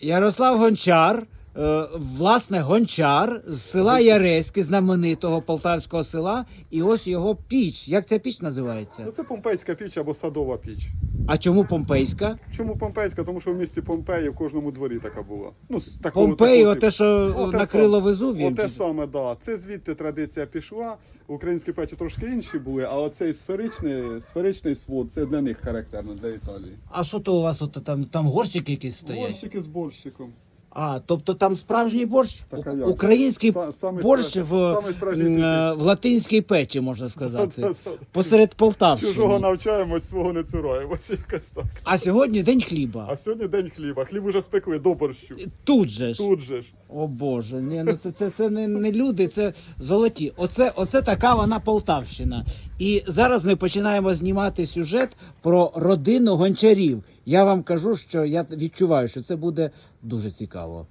Ярослав Гончар, власне, гончар з села Яреське, знаменитого полтавського села, і ось його піч. Як ця піч називається? Ну, це помпейська піч або садова піч. А чому помпейська? Чому помпейська? Тому що в місті Помпеї в кожному дворі така була. Ну, такого, Помпеї, такого оте, що Оте накрило саме. Везувієм? Оте саме, да. Це звідти традиція пішла. Українські печі трошки інші були, а оцей сферичний, сферичний свод це для них характерно, для Італії. А що то у вас от там, там горщики якісь стоять? Борщики з борщиком. А, тобто там справжній борщ? Так, а як? Український Са- самий борщ справжній- в, самий справжній м, е, в латинській печі, можна сказати. Да-да-да. Посеред Полтавщини. Чужого навчаємось, свого не цураємось, якось так. А сьогодні день хліба. А сьогодні день хліба. Хліб уже спекли до борщу. Тут же ж. Тут же ж. О Боже, ні, ну це, це, це не, не люди, це золоті. Оце, оце така вона Полтавщина. І зараз ми починаємо знімати сюжет про родину гончарів. Я вам кажу, що я відчуваю, що це буде дуже цікаво.